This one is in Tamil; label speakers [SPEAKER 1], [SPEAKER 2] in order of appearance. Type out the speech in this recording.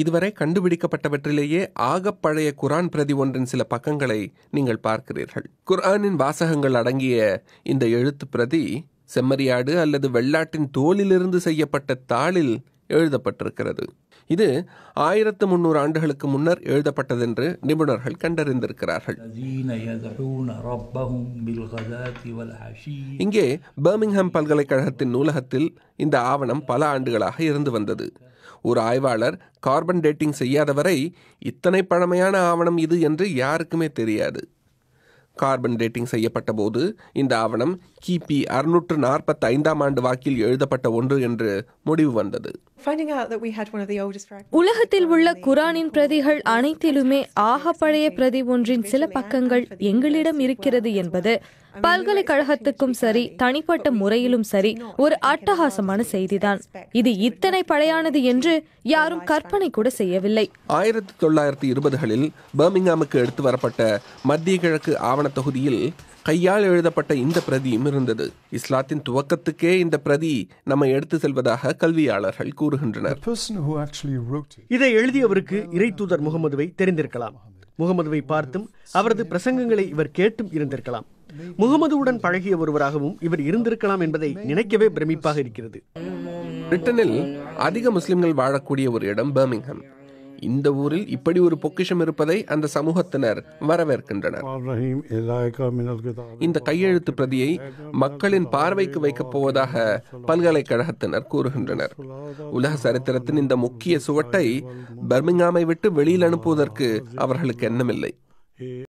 [SPEAKER 1] இதுவரை கண்டுபிடிக்கப்பட்டவற்றிலேயே ஆகப்பழைய குரான் பிரதி ஒன்றின் சில பக்கங்களை நீங்கள் பார்க்கிறீர்கள். குரானின் வாசகங்கள் அடங்கிய இந்த எழுத்து பிரதி செம்மறியாடு அல்லது வெள்ளாட்டின் தோலிலிருந்து செய்யப்பட்ட தாளில் எழுதப்பட்டிருக்கிறது. இது ஆயிரத்து முன்னூறு ஆண்டுகளுக்கு முன்னர் எழுதப்பட்டதென்று நிபுணர்கள் கண்டறிந்திருக்கிறார்கள். இங்கே பர்மிங்ஹாம் பல்கலைக்கழகத்தின் நூலகத்தில் இந்த ஆவணம் பல ஆண்டுகளாக இருந்து வந்தது. ஒரு ஆய்வாளர் கார்பன் டேட்டிங் செய்யாதவரை இத்தனை பழமையான ஆவணம் இது என்று யாருக்குமே தெரியாது. கார்பன் டேட்டிங் செய்யப்பட்ட போது இந்த ஆவணம் கிபி அறுநூற்று நாற்பத்தி ஐந்தாம் ஆண்டு வாக்கில் எழுதப்பட்ட ஒன்று என்று முடிவு வந்தது.
[SPEAKER 2] Finding out that we had one of the oldest fragments.
[SPEAKER 3] உலகத்தில் உள்ள குரானின் பிரதிகள் அனைத்திலுமே ஆக பழைய பிரதி ஒன்றின் சில பக்கங்கள் எங்களிடம் இருக்கிறது என்பது பல்கலைக்கழகத்துக்கும் சரி தனிப்பட்ட முறையிலும் சரி ஒரு அட்டகாசமான செய்திதான். இது இத்தனை பழையானது என்று யாரும் கற்பனை கூட செய்யவில்லை.
[SPEAKER 1] ஆயிரத்தி தொள்ளாயிரத்தி இருபதுகளில் பர்மிங்ஹாமுக்கு எடுத்து வரப்பட்ட மத்திய கிழக்கு ஆவணத் தொகுதியில் கையால் எழுதப்பட்ட இந்த பிரதியும் இருந்தது. இஸ்லாத்தின் துவக்கத்துக்கே இந்த பிரதி நம்மை எடுத்து செல்வதாக கல்வியாளர்கள் கூறுகின்றனர்.
[SPEAKER 4] இதை எழுதியவருக்கு இறைத்தூதர் முகமதுவை தெரிந்திருக்கலாம். முகமதுவை பார்த்தும் அவரது பிரசங்கங்களை இவர் கேட்டும் இருந்திருக்கலாம். முகமதுவுடன் பழகிய ஒருவராகவும் இவர் இருந்திருக்கலாம் என்பதை நினைக்கவே பிரமிப்பாக இருக்கிறது.
[SPEAKER 1] பிரிட்டனில் அதிக முஸ்லிம்கள் வாழக்கூடிய ஒரு இடம் பர்மிங்ஹாம். இந்த ஊரில் இப்படி ஒரு பொக்கிஷம் இருப்பதை அந்த சமூகத்தினர் வரவேற்கின்றனர். இந்த கையெழுத்து பிரதியை மக்களின் பார்வைக்கு வைக்கப் போவதாக பல்கலைக்கழகத்தினர் கூறுகின்றனர். உலக சரித்திரத்தின் இந்த முக்கிய சுவட்டை பர்மிங்காமை விட்டு வெளியில் அனுப்புவதற்கு அவர்களுக்கு எண்ணமில்லை.